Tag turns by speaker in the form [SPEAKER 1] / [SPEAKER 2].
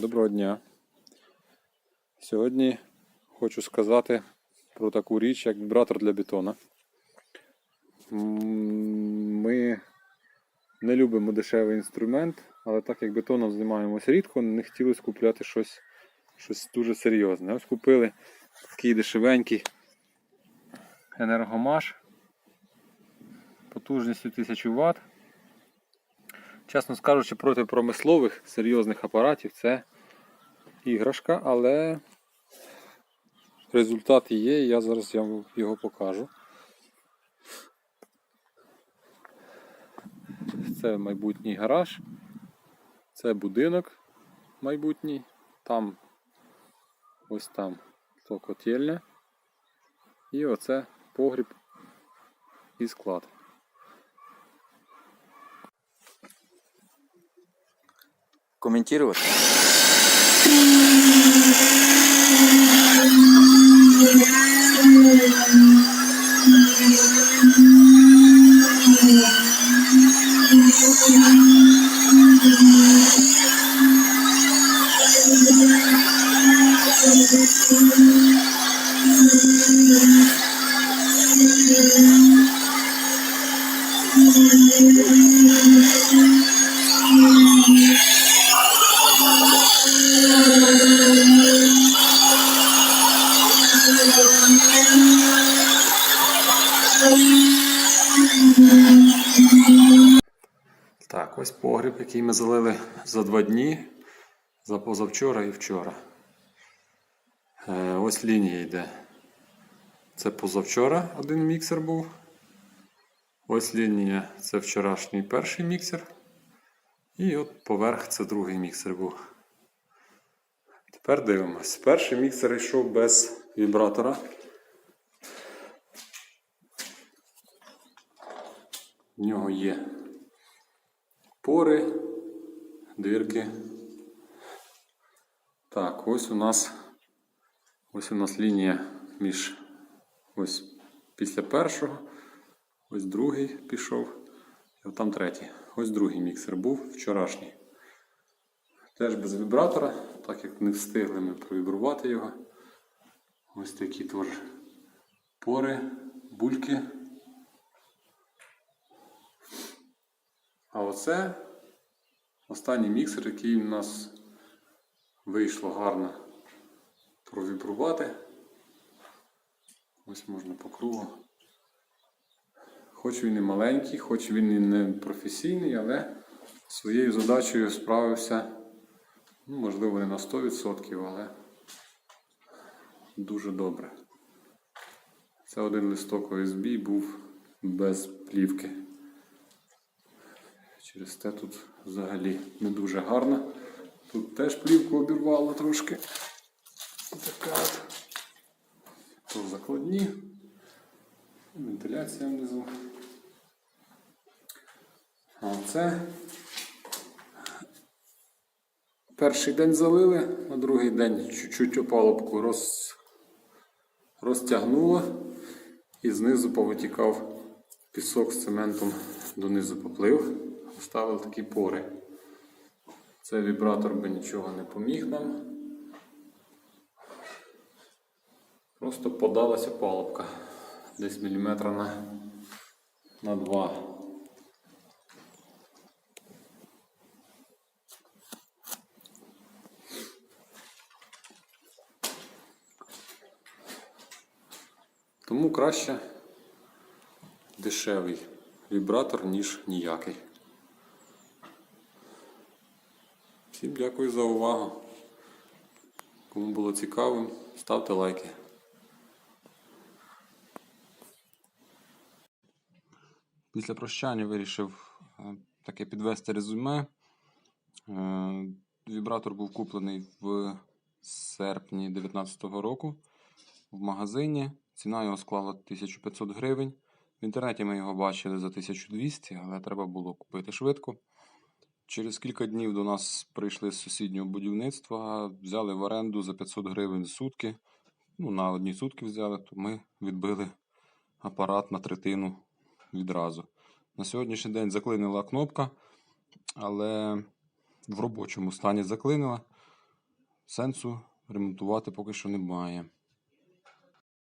[SPEAKER 1] Доброго дня. Сьогодні хочу сказати про таку річ, як вібратор для бетона. Ми не любимо дешевий інструмент, але так як бетоном займаємося рідко, не хотілося купляти щось, щось дуже серйозне. Ось купили такий дешевенький енергомаш потужністю 1000 Вт. Чесно скажучи, проти промислових серйозних апаратів це іграшка, але результат є, я зараз вам його покажу. Це майбутній гараж, це будинок майбутній, там ось там то котельня, і оце погріб і склад.
[SPEAKER 2] комментировать. Thank you.
[SPEAKER 1] Так, ось погріб, який ми залили за два дні, за позавчора і вчора. Е, ось лінія йде. Це позавчора один міксер був. Ось лінія це вчорашній перший міксер. І от поверх це другий міксер був. Тепер дивимось. Перший міксер йшов без вібратора. В нього є пори, дирки. Так, ось у нас ось у нас лінія між ось після першого, ось другий пішов, і там третій. Ось другий міксер був вчорашній. Теж без вібратора, так як не встигли ми провібрувати його. Ось такі теж пори, бульки. А оце останній міксер, який у нас вийшло гарно провібрувати. Ось можна по кругу. Хоч він і маленький, хоч він і не професійний, але своєю задачею справився, ну, можливо, не на 100%, але дуже добре. Це один листок OSB був без плівки. Через те тут взагалі не дуже гарно. Тут теж плівку обірвало трошки. Така от. Закладні. Вентиляція внизу. А це перший день залили, на другий день чуть-чуть опалубку роз... розтягнуло і знизу повитікав пісок з цементом донизу поплив. Вставили такі пори. Цей вібратор би нічого не поміг нам. Просто подалася палубка. Десь міліметра на, на два. Тому краще дешевий вібратор, ніж ніякий. Всім дякую за увагу. Кому було цікаво, ставте лайки. Після прощання вирішив е, таке підвести резюме. Е, Вібратор був куплений в серпні 2019 року в магазині. Ціна його склала 1500 гривень. В інтернеті ми його бачили за 1200, але треба було купити швидко. Через кілька днів до нас прийшли з сусіднього будівництва, взяли в оренду за 500 гривень за сутки. Ну, на одні сутки взяли, то ми відбили апарат на третину відразу. На сьогоднішній день заклинила кнопка, але в робочому стані заклинила. сенсу ремонтувати поки що немає.